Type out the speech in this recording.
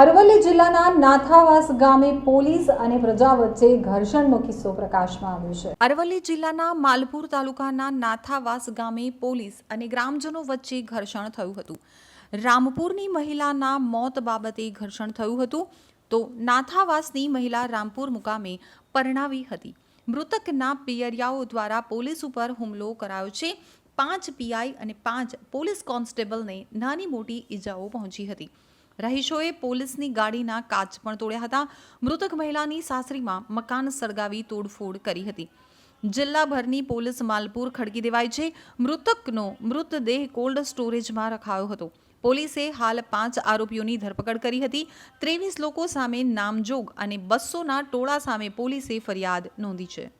અરવલ્લી જિલ્લાના નાથાવાસ ગામે પોલીસ અને પ્રજા વચ્ચે ઘર્ષણનો કિસ્સો પ્રકાશમાં આવ્યો છે. અરવલ્લી જિલ્લાના માલપુર તાલુકાના નાથાવાસ ગામે પોલીસ અને ગ્રામજનો વચ્ચે ઘર્ષણ થયું હતું. રામપુરની મહિલાના મોત બાબતે ઘર્ષણ થયું હતું. તો નાથાવાસની મહિલા રામપુર મુકામે પરણાવી હતી. મૃતકના પિયરિયાઓ દ્વારા પોલીસ ઉપર હુમલો કરાયો છે. પાંચ પીઆઈ અને પાંચ પોલીસ કોન્સ્ટેબલને નાની મોટી ઈજાઓ પહોંચી હતી. રહીશોએ પોલીસની ગાડીના કાચ પણ તોડ્યા હતા. મૃતક મહિલાની સાસરીમાં મકાન સળગાવી તોડફોડ કરી હતી. જિલ્લાભરની પોલીસ માલપુર ખડકી દેવાઈ છે. મૃતકનો મૃતદેહ કોલ્ડ સ્ટોરેજમાં રખાયો હતો. પોલીસે હાલ પાંચ આરોપીઓની ધરપકડ કરી હતી. ત્રેવીસ લોકો સામે નામજોગ અને બસોના ટોળા સામે પોલીસે ફરિયાદ નોંધી છે.